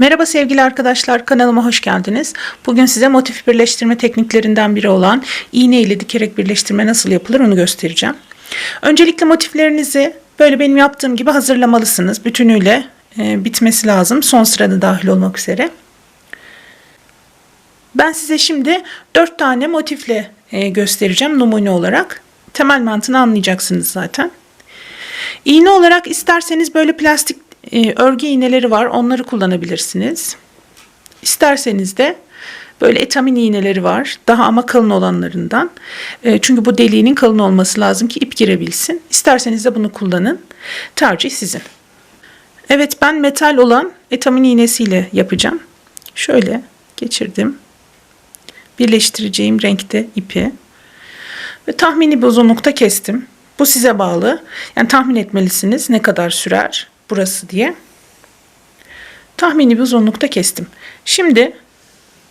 Merhaba sevgili arkadaşlar kanalıma hoş geldiniz. Bugün size motif birleştirme tekniklerinden biri olan iğne ile dikerek birleştirme nasıl yapılır onu göstereceğim. Öncelikle motiflerinizi böyle benim yaptığım gibi hazırlamalısınız. Bütünüyle e, bitmesi lazım. Son sırada dahil olmak üzere. Ben size şimdi 4 tane motifle e, göstereceğim numune olarak. Temel mantığını anlayacaksınız zaten. İğne olarak isterseniz böyle plastik e, örgü iğneleri var. Onları kullanabilirsiniz. İsterseniz de böyle etamin iğneleri var. Daha ama kalın olanlarından. E, çünkü bu deliğinin kalın olması lazım ki ip girebilsin. İsterseniz de bunu kullanın. Tercih sizin. Evet ben metal olan etamin iğnesiyle yapacağım. Şöyle geçirdim. Birleştireceğim renkte ipi. Ve tahmini bir uzunlukta kestim. Bu size bağlı. Yani tahmin etmelisiniz ne kadar sürer burası diye. Tahmini bir uzunlukta kestim. Şimdi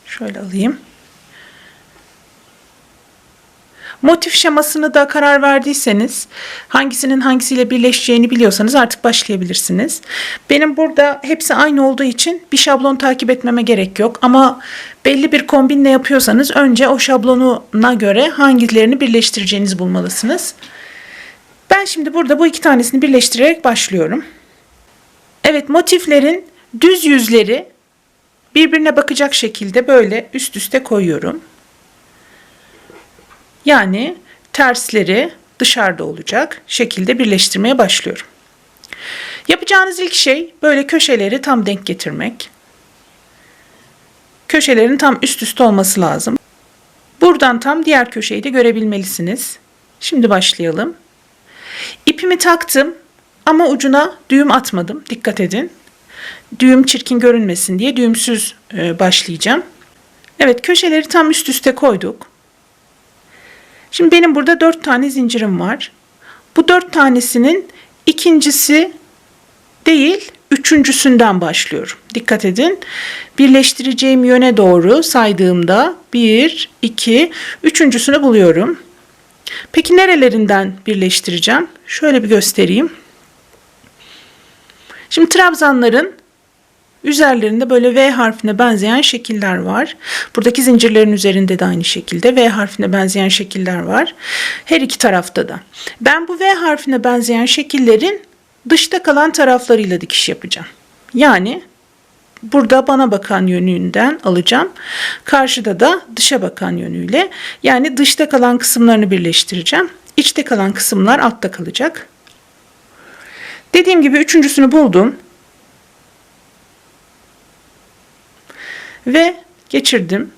şöyle alayım. Motif şemasını da karar verdiyseniz, hangisinin hangisiyle birleşeceğini biliyorsanız artık başlayabilirsiniz. Benim burada hepsi aynı olduğu için bir şablon takip etmeme gerek yok. Ama belli bir kombinle yapıyorsanız önce o şablonuna göre hangilerini birleştireceğinizi bulmalısınız. Ben şimdi burada bu iki tanesini birleştirerek başlıyorum. Evet motiflerin düz yüzleri birbirine bakacak şekilde böyle üst üste koyuyorum. Yani tersleri dışarıda olacak şekilde birleştirmeye başlıyorum. Yapacağınız ilk şey böyle köşeleri tam denk getirmek. Köşelerin tam üst üste olması lazım. Buradan tam diğer köşeyi de görebilmelisiniz. Şimdi başlayalım. İpimi taktım ama ucuna düğüm atmadım. Dikkat edin. Düğüm çirkin görünmesin diye düğümsüz e, başlayacağım. Evet köşeleri tam üst üste koyduk. Şimdi benim burada dört tane zincirim var. Bu dört tanesinin ikincisi değil, üçüncüsünden başlıyorum. Dikkat edin. Birleştireceğim yöne doğru saydığımda bir, iki, üçüncüsünü buluyorum. Peki nerelerinden birleştireceğim? Şöyle bir göstereyim. Şimdi trabzanların üzerlerinde böyle V harfine benzeyen şekiller var. Buradaki zincirlerin üzerinde de aynı şekilde V harfine benzeyen şekiller var. Her iki tarafta da. Ben bu V harfine benzeyen şekillerin dışta kalan taraflarıyla dikiş yapacağım. Yani burada bana bakan yönünden alacağım. Karşıda da dışa bakan yönüyle. Yani dışta kalan kısımlarını birleştireceğim. İçte kalan kısımlar altta kalacak. Dediğim gibi üçüncüsünü buldum. Ve geçirdim.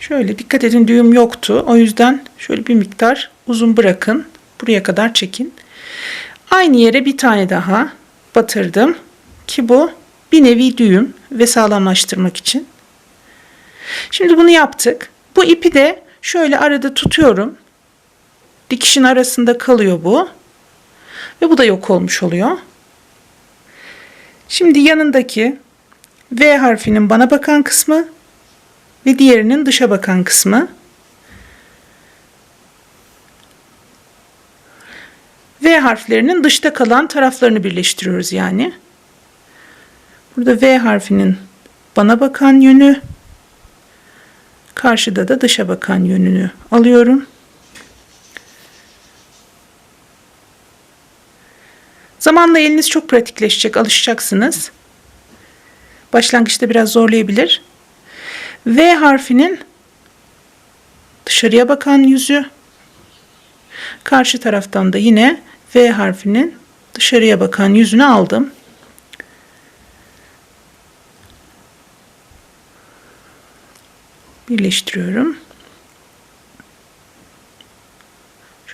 Şöyle dikkat edin düğüm yoktu. O yüzden şöyle bir miktar uzun bırakın. Buraya kadar çekin. Aynı yere bir tane daha batırdım. Ki bu bir nevi düğüm ve sağlamlaştırmak için. Şimdi bunu yaptık. Bu ipi de şöyle arada tutuyorum. Dikişin arasında kalıyor bu. Ve bu da yok olmuş oluyor. Şimdi yanındaki V harfinin bana bakan kısmı ve diğerinin dışa bakan kısmı. V harflerinin dışta kalan taraflarını birleştiriyoruz yani. Burada V harfinin bana bakan yönü, karşıda da dışa bakan yönünü alıyorum. Zamanla eliniz çok pratikleşecek, alışacaksınız. Başlangıçta biraz zorlayabilir. V harfinin dışarıya bakan yüzü. Karşı taraftan da yine V harfinin dışarıya bakan yüzünü aldım. Birleştiriyorum.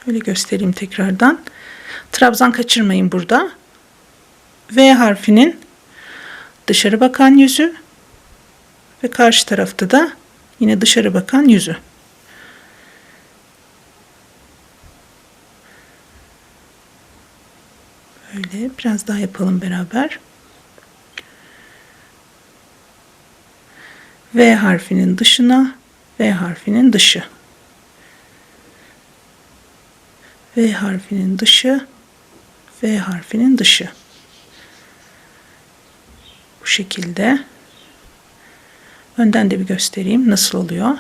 Şöyle göstereyim tekrardan. Trabzan kaçırmayın burada. V harfinin dışarı bakan yüzü ve karşı tarafta da yine dışarı bakan yüzü. Böyle biraz daha yapalım beraber. V harfinin dışına, V harfinin dışı. V harfinin dışı, V harfinin dışı. şekilde. Önden de bir göstereyim nasıl oluyor.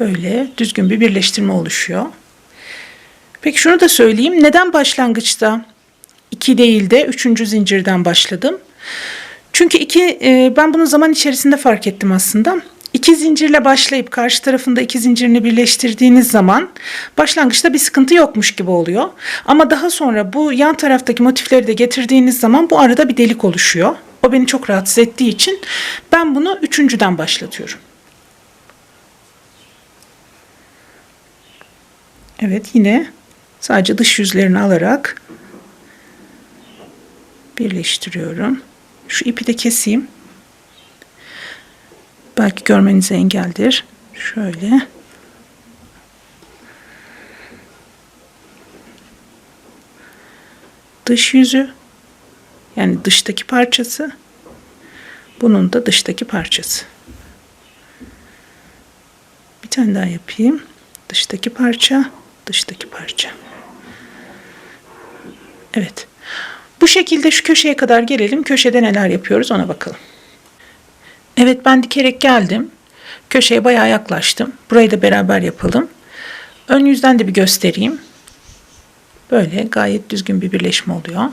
Böyle düzgün bir birleştirme oluşuyor. Peki şunu da söyleyeyim. Neden başlangıçta 2 değil de 3. zincirden başladım? Çünkü iki, e, ben bunu zaman içerisinde fark ettim aslında. İki zincirle başlayıp karşı tarafında iki zincirini birleştirdiğiniz zaman başlangıçta bir sıkıntı yokmuş gibi oluyor. Ama daha sonra bu yan taraftaki motifleri de getirdiğiniz zaman bu arada bir delik oluşuyor. O beni çok rahatsız ettiği için ben bunu üçüncüden başlatıyorum. Evet yine sadece dış yüzlerini alarak birleştiriyorum. Şu ipi de keseyim. Belki görmenize engeldir. Şöyle. Dış yüzü yani dıştaki parçası bunun da dıştaki parçası. Bir tane daha yapayım. Dıştaki parça, dıştaki parça. Evet. Bu şekilde şu köşeye kadar gelelim. Köşede neler yapıyoruz ona bakalım. Evet ben dikerek geldim. Köşeye bayağı yaklaştım. Burayı da beraber yapalım. Ön yüzden de bir göstereyim. Böyle gayet düzgün bir birleşme oluyor.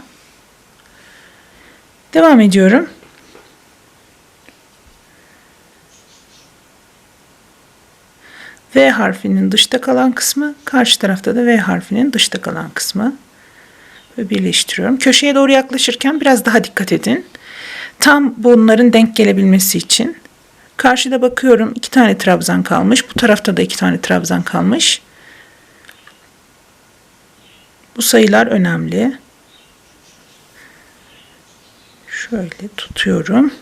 Devam ediyorum. V harfinin dışta kalan kısmı, karşı tarafta da V harfinin dışta kalan kısmı. Ve birleştiriyorum. Köşeye doğru yaklaşırken biraz daha dikkat edin. Tam bunların denk gelebilmesi için. Karşıda bakıyorum iki tane trabzan kalmış. Bu tarafta da iki tane trabzan kalmış. Bu sayılar önemli. Şöyle tutuyorum.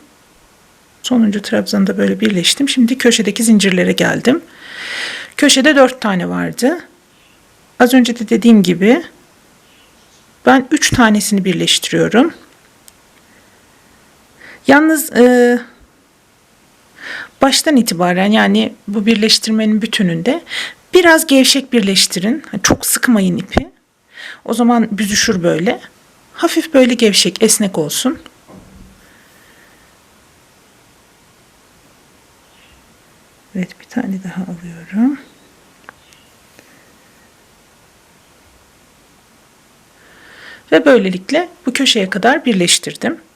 Sonuncu trabzanı da böyle birleştim. Şimdi köşedeki zincirlere geldim. Köşede dört tane vardı. Az önce de dediğim gibi ben üç tanesini birleştiriyorum. Yalnız e, baştan itibaren yani bu birleştirmenin bütününde biraz gevşek birleştirin. Çok sıkmayın ipi. O zaman büzüşür böyle. Hafif böyle gevşek, esnek olsun. Evet bir tane daha alıyorum. Ve böylelikle bu köşeye kadar birleştirdim.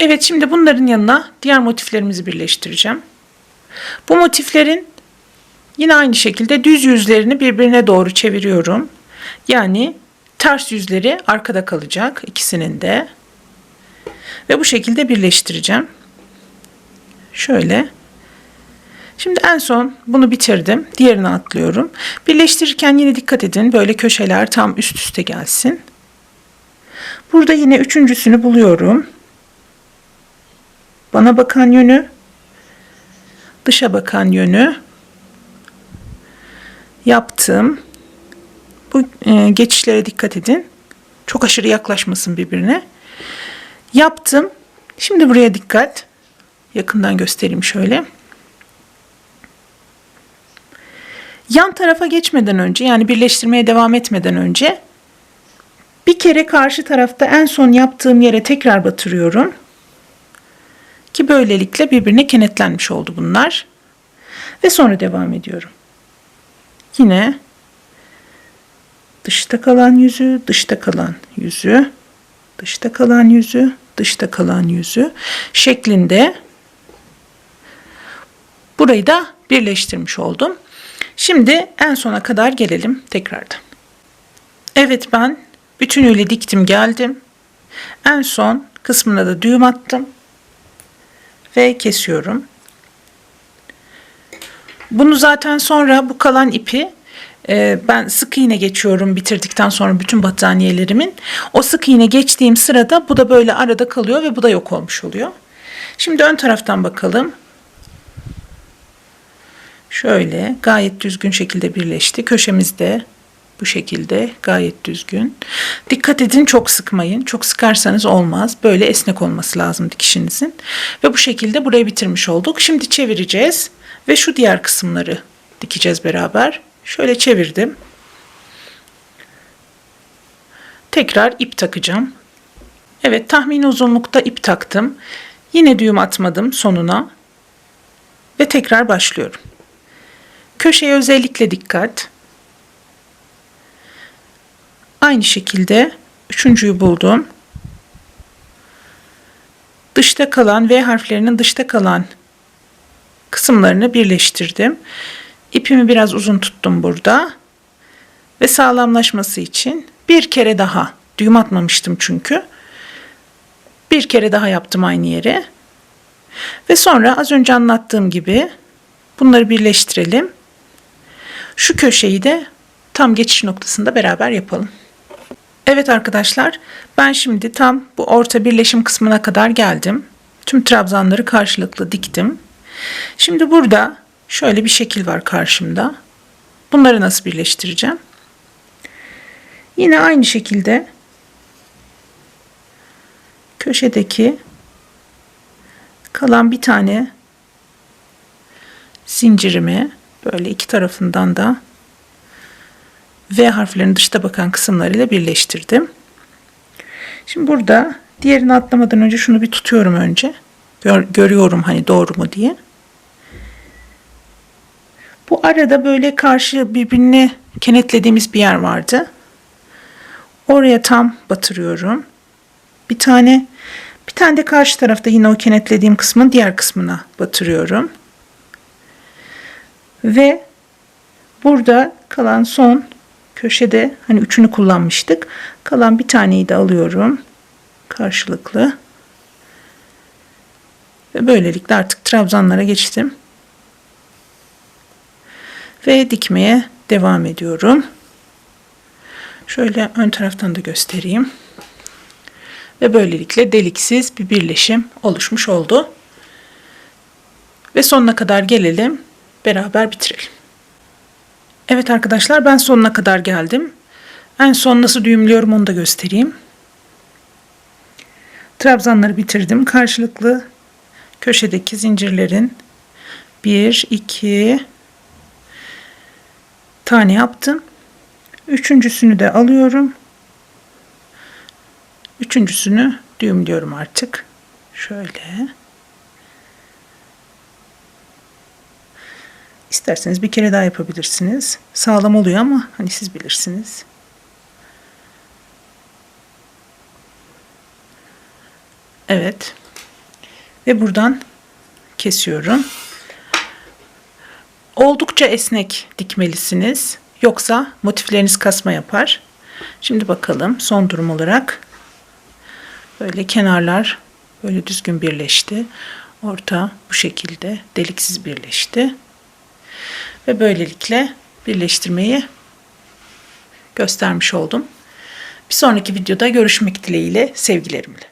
Evet şimdi bunların yanına diğer motiflerimizi birleştireceğim. Bu motiflerin yine aynı şekilde düz yüzlerini birbirine doğru çeviriyorum. Yani ters yüzleri arkada kalacak ikisinin de. Ve bu şekilde birleştireceğim. Şöyle. Şimdi en son bunu bitirdim. Diğerini atlıyorum. Birleştirirken yine dikkat edin. Böyle köşeler tam üst üste gelsin. Burada yine üçüncüsünü buluyorum. Bana bakan yönü, dışa bakan yönü yaptım. Bu e, geçişlere dikkat edin. Çok aşırı yaklaşmasın birbirine. Yaptım. Şimdi buraya dikkat. Yakından göstereyim şöyle. Yan tarafa geçmeden önce yani birleştirmeye devam etmeden önce bir kere karşı tarafta en son yaptığım yere tekrar batırıyorum. Ki böylelikle birbirine kenetlenmiş oldu bunlar. Ve sonra devam ediyorum. Yine dışta kalan yüzü, dışta kalan yüzü, dışta kalan yüzü, dışta kalan yüzü şeklinde burayı da birleştirmiş oldum. Şimdi en sona kadar gelelim tekrardan. Evet ben bütünüyle diktim geldim. En son kısmına da düğüm attım ve kesiyorum. Bunu zaten sonra bu kalan ipi e, ben sık iğne geçiyorum bitirdikten sonra bütün battaniyelerimin. O sık iğne geçtiğim sırada bu da böyle arada kalıyor ve bu da yok olmuş oluyor. Şimdi ön taraftan bakalım. Şöyle gayet düzgün şekilde birleşti. Köşemizde bu şekilde gayet düzgün. Dikkat edin çok sıkmayın. Çok sıkarsanız olmaz. Böyle esnek olması lazım dikişinizin. Ve bu şekilde burayı bitirmiş olduk. Şimdi çevireceğiz ve şu diğer kısımları dikeceğiz beraber. Şöyle çevirdim. Tekrar ip takacağım. Evet tahmini uzunlukta ip taktım. Yine düğüm atmadım sonuna. Ve tekrar başlıyorum. Köşeye özellikle dikkat. Aynı şekilde üçüncüyü buldum. Dışta kalan V harflerinin dışta kalan kısımlarını birleştirdim. İpimi biraz uzun tuttum burada. Ve sağlamlaşması için bir kere daha düğüm atmamıştım çünkü. Bir kere daha yaptım aynı yere. Ve sonra az önce anlattığım gibi bunları birleştirelim. Şu köşeyi de tam geçiş noktasında beraber yapalım. Evet arkadaşlar ben şimdi tam bu orta birleşim kısmına kadar geldim. Tüm trabzanları karşılıklı diktim. Şimdi burada şöyle bir şekil var karşımda. Bunları nasıl birleştireceğim? Yine aynı şekilde köşedeki kalan bir tane zincirimi böyle iki tarafından da V harflerinin dışta bakan kısımlarıyla birleştirdim. Şimdi burada diğerini atlamadan önce şunu bir tutuyorum önce. Gör, görüyorum hani doğru mu diye. Bu arada böyle karşı birbirine kenetlediğimiz bir yer vardı. Oraya tam batırıyorum. Bir tane bir tane de karşı tarafta yine o kenetlediğim kısmın diğer kısmına batırıyorum. Ve burada kalan son köşede hani üçünü kullanmıştık. Kalan bir taneyi de alıyorum. Karşılıklı. Ve böylelikle artık trabzanlara geçtim. Ve dikmeye devam ediyorum. Şöyle ön taraftan da göstereyim. Ve böylelikle deliksiz bir birleşim oluşmuş oldu. Ve sonuna kadar gelelim. Beraber bitirelim. Evet arkadaşlar ben sonuna kadar geldim. En son nasıl düğümlüyorum onu da göstereyim. Trabzanları bitirdim. Karşılıklı köşedeki zincirlerin 1, 2 tane yaptım. Üçüncüsünü de alıyorum. Üçüncüsünü düğümlüyorum artık. Şöyle. İsterseniz bir kere daha yapabilirsiniz. Sağlam oluyor ama hani siz bilirsiniz. Evet. Ve buradan kesiyorum. Oldukça esnek dikmelisiniz. Yoksa motifleriniz kasma yapar. Şimdi bakalım son durum olarak. Böyle kenarlar böyle düzgün birleşti. Orta bu şekilde deliksiz birleşti. Ve böylelikle birleştirmeyi göstermiş oldum. Bir sonraki videoda görüşmek dileğiyle sevgilerimle.